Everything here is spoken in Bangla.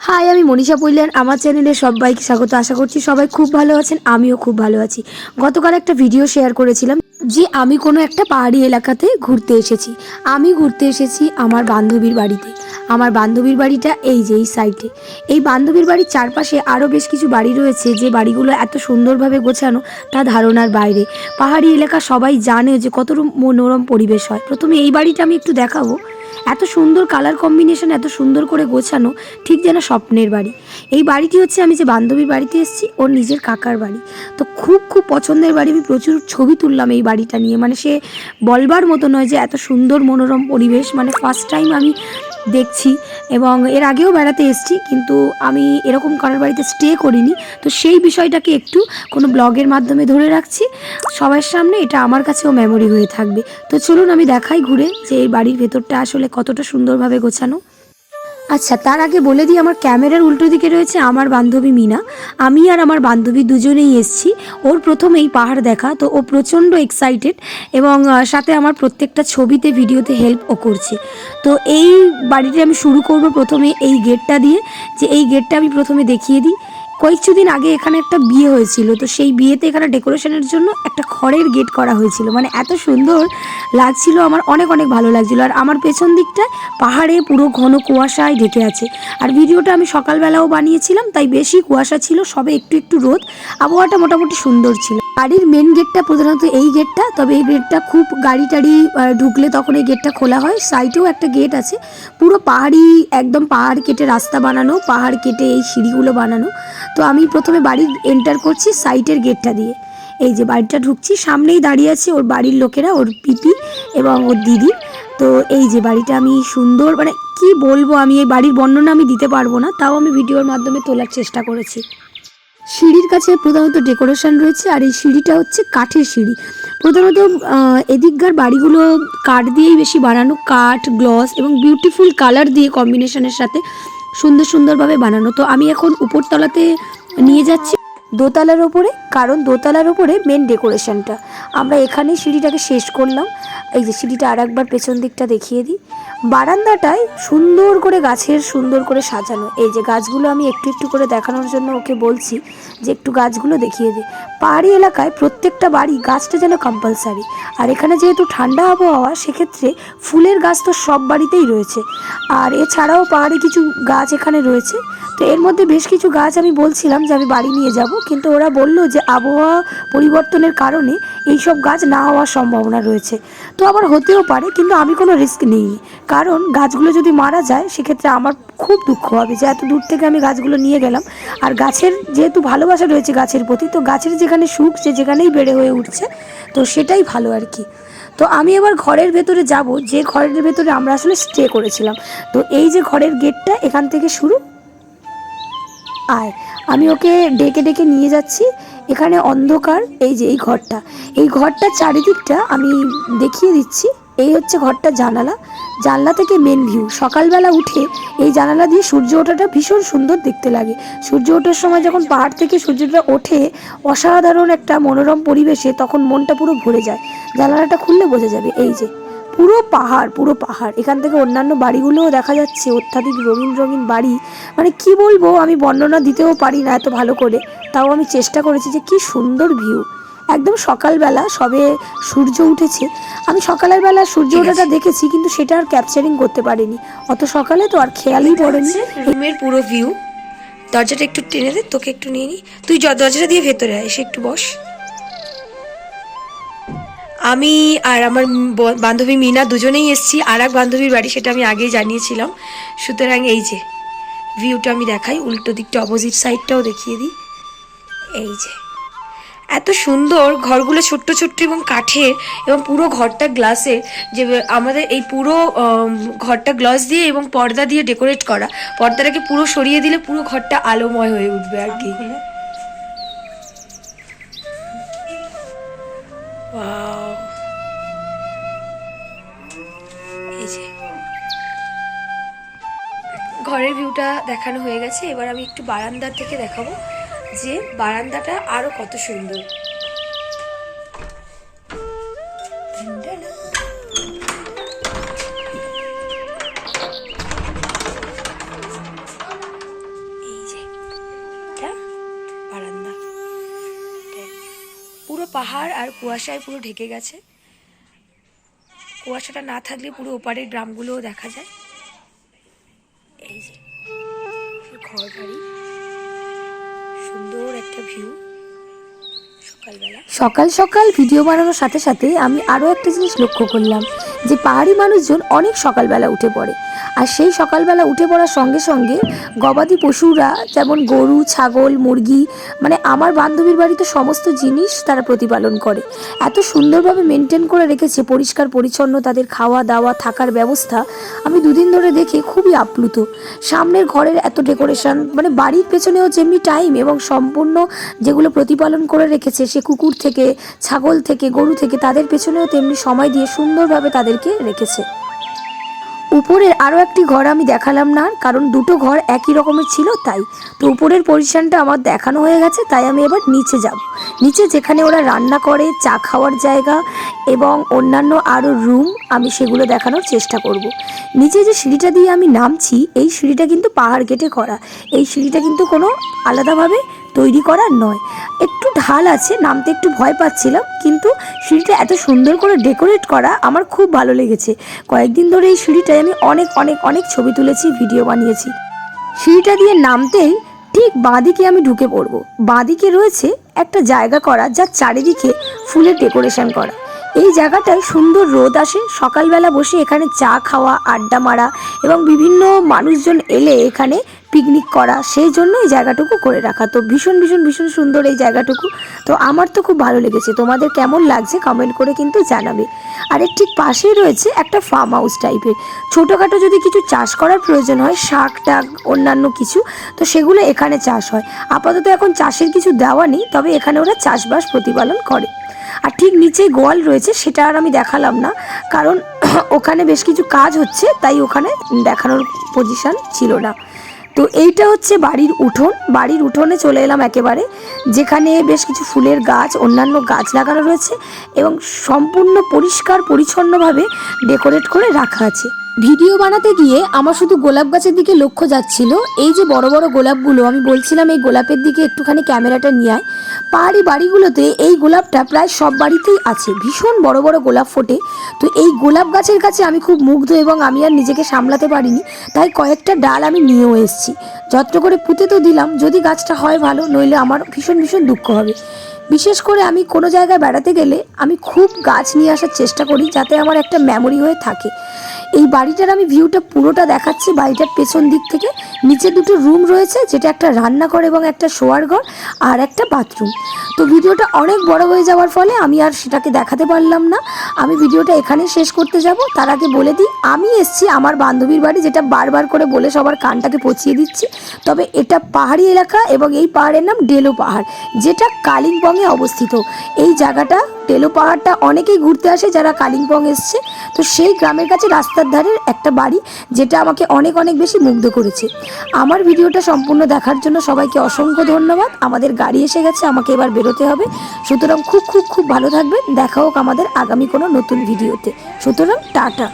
হাই, আমি মনীষা পইলেন আমার চ্যানেলে সবাইকে স্বাগত। আশা করছি সবাই খুব ভালো আছেন, আমিও খুব ভালো আছি। গতকাল একটা ভিডিও শেয়ার করেছিলাম যে আমি কোনো একটা পাহাড়ি এলাকাতে ঘুরতে এসেছি। আমি ঘুরতে এসেছি আমার বান্ধবীর বাড়িতে। আমার বান্ধবীর বাড়িটা এই যে, এই সাইডে। এই বান্ধবীর বাড়ির চারপাশে আরও বেশ কিছু বাড়ি রয়েছে যে বাড়িগুলো এত সুন্দরভাবে গোছানো তা ধারণার বাইরে। পাহাড়ি এলাকা সবাই জানে যে কত মনোরম পরিবেশ হয়। প্রথমে এই বাড়িটা আমি একটু দেখাবো। এত সুন্দর কালার কম্বিনেশন এত সুন্দর করে গোছানো, ঠিক যেন স্বপ্নের বাড়ি। এই বাড়িটি হচ্ছে আমি যে বান্ধবীর বাড়িতে এসেছি, ওর নিজের কাকার বাড়ি। তো খুব খুব পছন্দের বাড়ি, আমি প্রচুর ছবি তুললাম এই বাড়িটা নিয়ে। মানে সে বলবার মতো নয় যে এত সুন্দর মনোরম পরিবেশ মানে ফার্স্ট টাইম আমি দেখছি এবং এর আগেও বেড়াতে এসেছি, কিন্তু আমি এরকম কারোর বাড়িতে স্টে করিনি। তো সেই বিষয়টাকে একটু কোনো ব্লগের মাধ্যমে ধরে রাখছি। সবার সামনে এটা আমার কাছেও মেমোরি হয়ে থাকবে। তো চলুন আমি দেখাই ঘুরে যে এই বাড়ির ভেতরটা আসলে কতটা সুন্দরভাবে গোছানো। আচ্ছা তার আগে বলে দিই, আমার ক্যামেরার উল্টো দিকে রয়েছে আমার বান্ধবী মিনা। আমি আর আমার বান্ধবী দুজনেই এসছি। ওর প্রথম এই পাহাড় দেখা, তো ও প্রচণ্ড এক্সাইটেড এবং সাথে আমার প্রত্যেকটা ছবিতে, ভিডিওতে হেল্প ও করছে। তো এই বাড়িটি আমি শুরু করব প্রথমে এই গেটটা দিয়ে। যে এই গেটটা আমি প্রথমে দেখিয়ে দিই। কয়েকদিন আগে এখানে একটা বিয়ে হয়েছিল, তো সেই বিয়েতে এখানে ডেকোরেশনের জন্য একটা খড়ের গেট করা হয়েছিল। মানে এত সুন্দর লাগছিল, আমার অনেক অনেক ভালো লাগছিল। আর আমার পেছন দিকটায় পাহাড়ে পুরো ঘন কুয়াশায় ঢেকে আছে। আর ভিডিওটা আমি সকালবেলাও বানিয়েছিলাম, তাই বেশি কুয়াশা ছিল, সবে একটু একটু রোদ। আবহাওয়াটা মোটামুটি সুন্দর ছিল। বাড়ির মেন গেটটা প্রধানত এই গেটটা তবে এই গেটটা খুব গাড়ি টাড়ি ঢুকলে তখন এই গেটটা খোলা হয়। সাইডেও একটা গেট আছে। পুরো পাহাড়ি, একদম পাহাড় কেটে রাস্তা বানানো, পাহাড় কেটে এই সিঁড়িগুলো বানানো। তো আমি প্রথমে বাড়ির এন্টার করছি সাইটের গেটটা দিয়ে। এই যে বাড়িটা ঢুকছি, সামনেই দাঁড়িয়ে আছে ওর বাড়ির লোকেরা, ওর পিপি এবং ওর দিদি। তো এই যে বাড়িটা আমি সুন্দর মানে কি বলব আমি, এই বাড়ির বর্ণনা আমি দিতে পারব না, তাও আমি ভিডিওর মাধ্যমে তোলার চেষ্টা করেছি। সিঁড়ির কাছে প্রধানত ডেকোরেশন রয়েছে আর এই সিঁড়িটা হচ্ছে কাঠের সিঁড়ি। প্রধানত এদিককার বাড়িগুলো কাঠ দিয়েই বেশি বানানো, কাঠ, গ্লস এবং বিউটিফুল কালার দিয়ে কম্বিনেশনের সাথে সুন্দর সুন্দরভাবে বানানো। তো আমি এখন উপরতলাতে নিয়ে যাচ্ছি। দোতলার ওপরে কারণ দোতলার ওপরে মেন ডেকোরেশনটা আমরা এখানেই সিঁড়িটাকে শেষ করলাম। এই যে সিঁড়িটা আর একবার পেছন দিকটা দেখিয়ে দিই। বারান্দাটায় সুন্দর করে গাছের সুন্দর করে সাজানো। এই যে গাছগুলো আমি একটু একটু করে দেখানোর জন্য ওকে বলছি যে একটু গাছগুলো দেখিয়ে দিই পাহাড়ি এলাকায় প্রত্যেকটা বাড়ি গাছটা যেন কম্পালসারি আর এখানে যেহেতু ঠান্ডা আবহাওয়া, সেক্ষেত্রে ফুলের গাছ তো সব বাড়িতেই রয়েছে। আর এছাড়াও পাহাড়ে কিছু গাছ এখানে রয়েছে। তো এর মধ্যে বেশ কিছু গাছ আমি বলছিলাম যে আমি বাড়ি নিয়ে যাব, কিন্তু ওরা বলল যে আবহাওয়া পরিবর্তনের কারণে এই সব গাছ না হওয়ার সম্ভাবনা রয়েছে। তো আবার হতেও পারে, কিন্তু আমি কোনো রিস্ক নিইনি কারণ গাছগুলো যদি মারা যায়, সেক্ষেত্রে আমার খুব দুঃখ হবে যে এত দূর থেকে আমি গাছগুলো নিয়ে গেলাম। আর গাছের যেহেতু ভালোবাসা রয়েছে গাছের প্রতি, তো গাছের যেখানে সুখ, সে যেখানেই বেড়ে হয়ে উঠছে, তো সেটাই ভালো আর কি। তো আমি এবার ঘরের ভেতরে যাব, যে ঘরের ভেতরে আমরা আসলে স্টে করেছিলাম। তো এই যে ঘরের গেটটা এখান থেকে শুরু। আয়, আমি ওকে ডেকে ডেকে নিয়ে যাচ্ছি। এখানে অন্ধকার, এই যে এই ঘরটা। এই ঘরটার চারিদিকটা আমি দেখিয়ে দিচ্ছি। এই হচ্ছে ঘরটার জানালা। জানলা থেকে মেন ভিউ সকালবেলা উঠে এই জানালা দিয়ে সূর্য ওঠাটা ভীষণ সুন্দর দেখতে লাগে। সূর্য ওঠার সময় যখন পাহাড় থেকে সূর্যটা ওঠে, অসাধারণ একটা মনোরম পরিবেশে তখন মনটা পুরো ভরে যায়। জানালাটা খুললে বোঝা যাবে, এই যে। পুরো পাহাড় পুরো পাহাড়। এখান থেকে অন্যান্য বাড়িগুলোও দেখা যাচ্ছে অত্যাধিক রঙিন রঙিন বাড়ি। মানে কি বলব আমি বর্ণনা দিতেও পারি না এত ভালো করে। তাও আমি চেষ্টা করেছি যে কি সুন্দর ভিউ। একদম সকালবেলা সবে সূর্য উঠেছে। আমি সকালের বেলা সূর্য ওঠাটা দেখেছি কিন্তু সেটা আর ক্যাপচারিং করতে পারিনি। অত সকালে তো আর খেয়ালই পড়েনি। রুমের পুরো ভিউ। দরজাটা একটু টেনে দে তোকে একটু নিয়ে নি। তুই দরজাটা দিয়ে ভেতরে আয় এসে একটু বস। আমি আর আমার বান্ধবী মিনা দুজনেই এসেছি। আর এক বান্ধবীর বাড়ি সেটা আমি আগেই জানিয়েছিলাম। সুতরাং এই যে ভিউটা আমি দেখাই, উল্টো দিকটা অপোজিট সাইডটাও দেখিয়ে দিই। এই যে, এত সুন্দর ঘরগুলো ছোট্ট ছোট্ট এবং কাঠের এবং পুরো ঘরটা গ্লাসের যে আমাদের এই পুরো ঘরটা গ্লাস দিয়ে এবং পর্দা দিয়ে ডেকোরেট করা। পর্দাটাকে পুরো সরিয়ে দিলে পুরো ঘরটা আলোময় হয়ে উঠবে আর কি। এই যে। ঘরের ভিউটা দেখানো হয়ে গেছে। এবার আমি একটু বারান্দার থেকে দেখাবো যে বারান্দাটা আরও কত সুন্দর। পাহাড় আর কুয়াশায় পুরো ঢেকে গেছে। কুয়াশাটা না থাকলে পুরো ওপারের গ্রামগুলোও দেখা যায়। এই যে ঘর বাড়ি সুন্দর একটা ভিউ সকাল সকাল ভিডিও বানানোর সাথে সাথে আমি আরও একটা জিনিস লক্ষ্য করলাম, যে পাহাড়ি মানুষজন অনেক সকালবেলা উঠে পড়ে। আর সেই সকালবেলা উঠে পড়ার সঙ্গে সঙ্গে গবাদি পশুরা, যেমন গরু, ছাগল, মুরগি মানে আমার বান্ধবীর বাড়িতে সমস্ত জিনিস তারা প্রতিপালন করে। এত সুন্দরভাবে মেনটেন করে রেখেছে, পরিষ্কার পরিচ্ছন্ন তাদের খাওয়া দাওয়া থাকার ব্যবস্থা আমি দুদিন ধরে দেখে খুবই আপ্লুত। সামনের ঘরের এত ডেকোরেশন মানে বাড়ির পেছনেও যেমনি টাইম এবং সম্পূর্ণ যেগুলো প্রতিপালন করে রেখেছে সে কুকুর থেকে, ছাগল থেকে, গরু থেকে তাদের পেছনেও তেমনি সময় দিয়ে সুন্দরভাবে তাদেরকে রেখেছে। উপরের আরও একটি ঘর আমি দেখালাম না, কারণ দুটো ঘর একই রকমের ছিল তাই। তো উপরের পজিশনটা আমার দেখানো হয়ে গেছে, তাই আমি এবার নিচে যাব। নিচে যেখানে ওরা রান্না করে, চা খাওয়ার জায়গা এবং অন্যান্য আরও রুম আমি সেগুলো দেখানোর চেষ্টা করব। নিচে যে সিঁড়িটা দিয়ে আমি নামছি, এই সিঁড়িটা কিন্তু পাহাড় কেটে করা। এই সিঁড়িটা কিন্তু কোনো আলাদাভাবে তৈরি করা নয়। একটু ঢাল আছে, নামতে একটু ভয় পাচ্ছিলাম, কিন্তু সিঁড়িটা এত সুন্দর করে ডেকোরেট করা আমার খুব ভালো লেগেছে। কয়েকদিন ধরে এই সিঁড়িটায় আমি অনেক অনেক অনেক ছবি তুলেছি, ভিডিও বানিয়েছি। সিঁড়িটা দিয়ে নামতেই ঠিক বাঁদিকে আমি ঢুকে পড়ব। বাঁদিকে রয়েছে একটা জায়গা করা, যার চারিদিকে ফুলের ডেকোরেশন করা। এই জায়গাটায় সুন্দর রোদ আসে। সকালবেলা বসে এখানে চা খাওয়া, আড্ডা মারা এবং বিভিন্ন মানুষজন এলে এখানে পিকনিক করা। সেই জন্য এই জায়গাটুকু করে রাখা। তো ভীষণ ভীষণ ভীষণ সুন্দর এই জায়গাটুকু। তো আমার তো খুব ভালো লেগেছে। তোমাদের কেমন লাগছে কমেন্ট করে কিন্তু জানাবে। আর এর ঠিক পাশেই রয়েছে একটা ফার্ম হাউস টাইপের ছোটোখাটো যদি কিছু চাষ করার প্রয়োজন হয়, শাক টাক, অন্যান্য কিছু, তো সেগুলো এখানে চাষ হয়। আপাতত এখন চাষের কিছু দেওয়া নেই, তবে এখানে ওরা চাষবাস প্রতিপালন করে। আর ঠিক নিচে গোয়াল রয়েছে, সেটা আর আমি দেখালাম না। কারণ ওখানে বেশ কিছু কাজ হচ্ছে, তাই ওখানে দেখানোর পজিশান ছিল না। তো এইটা হচ্ছে বাড়ির উঠোন। বাড়ির উঠোনে চলে এলাম একেবারে, যেখানে বেশ কিছু ফুলের গাছ, অন্যান্য গাছ লাগানো রয়েছে এবং সম্পূর্ণ পরিষ্কার, পরিচ্ছন্নভাবে ডেকোরেট করে রাখা আছে। ভিডিও বানাতে গিয়ে আমার শুধু গোলাপ গাছের দিকে লক্ষ্য যাচ্ছিল। এই যে বড় বড় গোলাপগুলো, আমি বলছিলাম এই গোলাপের দিকে একটুখানি ক্যামেরাটা নিয়ে আয়। পাহাড়ি বাড়িগুলোতে এই গোলাপটা প্রায় সব বাড়িতেই আছে। ভীষণ বড় বড় গোলাপ ফোটে। তো এই গোলাপ গাছের কাছে আমি খুব মুগ্ধ এবং আমি আর নিজেকে সামলাতে পারিনি। তাই কয়েকটা ডাল আমি নিয়েও এসেছি। যত্ন করে পুঁতে তো দিলাম, যদি গাছটা হয় ভালো, নইলে আমার ভীষণ ভীষণ দুঃখ হবে। বিশেষ করে আমি কোনো জায়গায় বেড়াতে গেলে আমি খুব গাছ নিয়ে আসার চেষ্টা করি, যাতে আমার একটা মেমোরি হয়ে থাকে। এই বাড়িটার আমি ভিউটা পুরোটা দেখাচ্ছি বাড়িটার পেছন দিক থেকে। নিচে দুটো রুম রয়েছে, যেটা একটা রান্নাঘর এবং একটা শোয়ার ঘর আর একটা বাথরুম তো ভিডিওটা অনেক বড় হয়ে যাওয়ার ফলে আমি আর সেটাকে দেখাতে পারলাম না। আমি ভিডিওটা এখানে শেষ করতে যাব। তার আগে বলে দিই, আমি এসছি আমার বান্ধবীর বাড়ি, যেটা বারবার করে বলে সবার কানটাকে পচিয়ে দিচ্ছি। তবে এটা পাহাড়ি এলাকা এবং এই পাহাড়ের নাম ডেলো পাহাড়, যেটা কালিম্পংয়ে অবস্থিত। এই জায়গাটা ডেলো পাহাড়টা অনেকেই ঘুরতে আসে যারা কালিম্পং এসছে। তো সেই গ্রামের কাছে রাস্তার ধারের একটা বাড়ি যেটা আমাকে অনেক অনেক বেশি মুগ্ধ করেছে। আমার ভিডিওটা সম্পূর্ণ দেখার জন্য সবাইকে অসংখ্য ধন্যবাদ। আমাদের গাড়ি এসে গেছে, আমাকে এবার বেরোতে হবে। সুতরাং খুব খুব খুব ভালো থাকবেন। দেখা হোক আমাদের আগামী কোনো নতুন ভিডিওতে। সুতরাং টাটা।